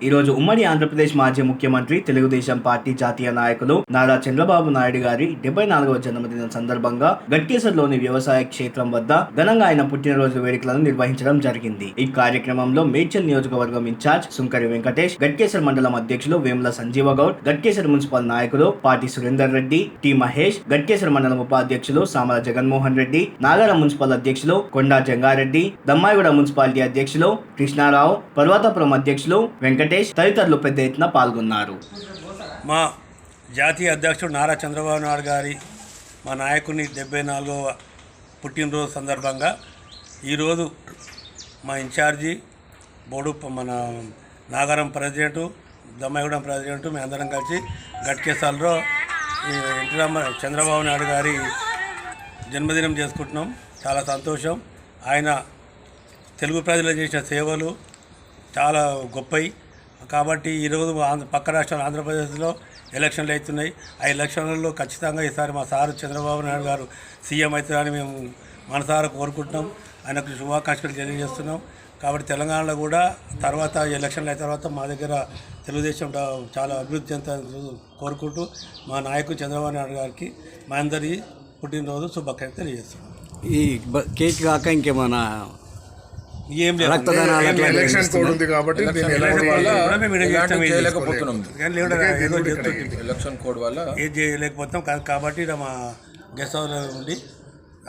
ఈ రోజు ఉమ్మడి ఆంధ్రప్రదేశ్ మాజీ ముఖ్యమంత్రి తెలుగుదేశం పార్టీ జాతీయ నాయకులు నారా చంద్రబాబు నాయుడు గారి డెబ్బై నాలుగవ జన్మదినం సందర్భంగా గట్కేసర్లోని వ్యవసాయ క్షేత్రం వద్ద ఘనంగా ఆయన పుట్టినరోజు వేడుకలను నిర్వహించడం జరిగింది. ఈ కార్యక్రమంలో మేడ్చల్ నియోజకవర్గం ఇన్ఛార్జ్ సుంకరి వెంకటేష్ గట్కేసర్ మండలం అధ్యక్షులు వేముల సంజీవ గౌడ్ గట్కేసర్ మున్సిపల్ నాయకులు పార్టీ సురేందర్ రెడ్డి టి మహేష్ గట్కేసర్ మండలం ఉపాధ్యక్షులు సామల జగన్మోహన్ రెడ్డి నాగారం మున్సిపల్ అధ్యక్షులు కొండా జంగారెడ్డి దమ్మాయిగూడ మున్సిపాలిటీ అధ్యక్షులు కృష్ణారావు పర్వతాపురం అధ్యక్షులు వెంకట వెంకటేష్ తదితరులు పెద్ద ఎత్తున పాల్గొన్నారు. మా జాతీయ అధ్యక్షుడు నారా చంద్రబాబు నాయుడు గారి మా నాయకుని డెబ్బై నాలుగవ పుట్టినరోజు సందర్భంగా ఈరోజు మా ఇన్ఛార్జి బోడు మన నాగారం ప్రెసిడెంటు దమ్మాయిగూడెం ప్రెసిడెంటు మేము అందరం కలిసి గట్కేసాల్లో ఎన్టీ రామ చంద్రబాబు నాయుడు గారి జన్మదినం చేసుకుంటున్నాం. చాలా సంతోషం. ఆయన తెలుగు ప్రజలు చేసిన సేవలు చాలా గొప్పవి కాబట్టి ఈరోజు ఆంధ్ర పక్క రాష్ట్రాలు ఆంధ్రప్రదేశ్లో ఎలక్షన్లు అవుతున్నాయి. ఆ ఎలక్షన్లలో ఖచ్చితంగా ఈసారి మా సారు చంద్రబాబు నాయుడు గారు సీఎం అవుతారని మేము మనసారా కోరుకుంటున్నాం. ఆయనకు శుభాకాంక్షలు తెలియజేస్తున్నాం. కాబట్టి తెలంగాణలో కూడా తర్వాత ఎలక్షన్లు అయిన తర్వాత మా దగ్గర తెలుగుదేశం చాలా అభివృద్ధి అంత కోరుకుంటూ మా నాయకుడు చంద్రబాబు నాయుడు గారికి మా అందరి పుట్టినరోజు శుభాకాంక్షలు తెలియజేస్తున్నాం. ఈ బ- కేక్ కాక ఇంకేమైనా ఏం ఎలక్షన్ కోడ్ ఉంది కాబట్టి వల్ల ఏదో చెప్తుంటే. ఎలక్షన్ కోడ్ వల్ల ఏం చేయలేకపోతాం కాబట్టి మా గెస్ట్ హౌస్లో ఉండి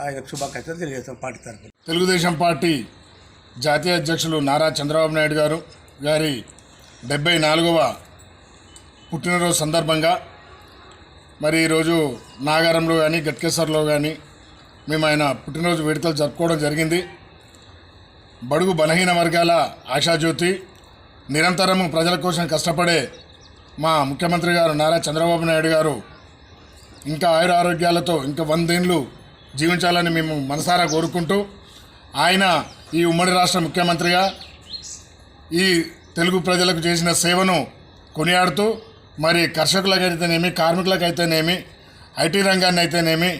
ఆయన శుభాకాంక్షలు తెలియజేస్తాం పార్టీ తరఫున. తెలుగుదేశం పార్టీ జాతీయ అధ్యక్షులు నారా చంద్రబాబు నాయుడు గారు గారి డెబ్బై నాలుగవ పుట్టినరోజు సందర్భంగా మరి ఈరోజు నాగారంలో కానీ గట్కేసర్లో కానీ మేము ఆయన పుట్టినరోజు వేడుకలు జరుపుకోవడం జరిగింది. బడుగు బలహీన వర్గాల ఆశాజ్యోతి నిరంతరము ప్రజల కోసం కష్టపడే మా ముఖ్యమంత్రి గారు నారా చంద్రబాబు నాయుడు గారు ఇంకా ఆయుర ఆరోగ్యాలతో ఇంకా వందేళ్ళు జీవించాలని మేము మనసారా కోరుకుంటూ ఆయన ఈ ఉమ్మడి రాష్ట్ర ముఖ్యమంత్రిగా ఈ తెలుగు ప్రజలకు చేసిన సేవను కొనియాడుతూ మరి కర్షకులకైతేనేమి కార్మికులకైతేనేమి ఐటీ రంగాన్ని అయితేనేమి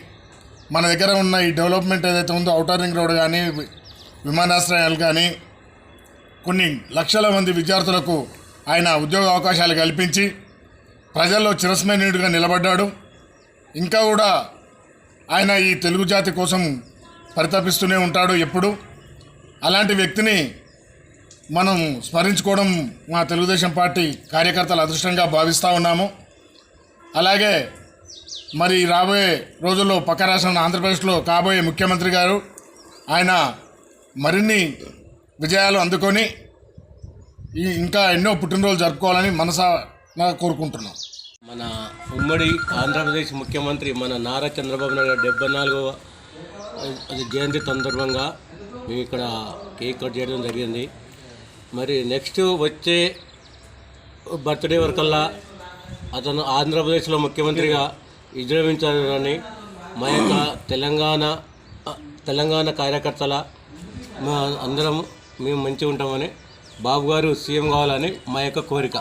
మన దగ్గర ఉన్న ఈ డెవలప్మెంట్ ఏదైతే ఉందో ఔటర్ రింగ్ రోడ్ కానీ విమానాశ్రయాలు కానీ కొన్ని లక్షల మంది విద్యార్థులకు ఆయన ఉద్యోగ అవకాశాలు కల్పించి ప్రజల్లో చిరస్మరణీయుడిగా నిలబడ్డాడు. ఇంకా కూడా ఆయన ఈ తెలుగు జాతి కోసం పరితపిస్తూనే ఉంటాడు ఎప్పుడు. అలాంటి వ్యక్తిని మనం స్మరించుకోవడం మా తెలుగుదేశం పార్టీ కార్యకర్తల అదృష్టంగా భావిస్తూ ఉన్నాము. అలాగే మరి రాబోయే రోజుల్లో పక్క రాష్ట్రం ఆంధ్రప్రదేశ్లో కాబోయే ముఖ్యమంత్రి గారు ఆయన మరిన్ని విజయాలు అందుకొని ఈ ఇంకా ఎన్నో పుట్టినరోజులు జరుపుకోవాలని మనసా కోరుకుంటున్నాం. మన ఉమ్మడి ఆంధ్రప్రదేశ్ ముఖ్యమంత్రి మన నారా చంద్రబాబు నాయుడు డెబ్బై నాలుగవ అది జయంతి సందర్భంగా మేము ఇక్కడ కేక్ కట్ చేయడం జరిగింది. మరి నెక్స్ట్ వచ్చే బర్త్డే వరకల్లా అతను ఆంధ్రప్రదేశ్లో ముఖ్యమంత్రిగా విజృంభించాలని మా యొక్క తెలంగాణ తెలంగాణ కార్యకర్తల మా అందరం మేము మంచిగా ఉంటామని బాబు గారు సీఎం కావాలని మా యొక్క కోరిక.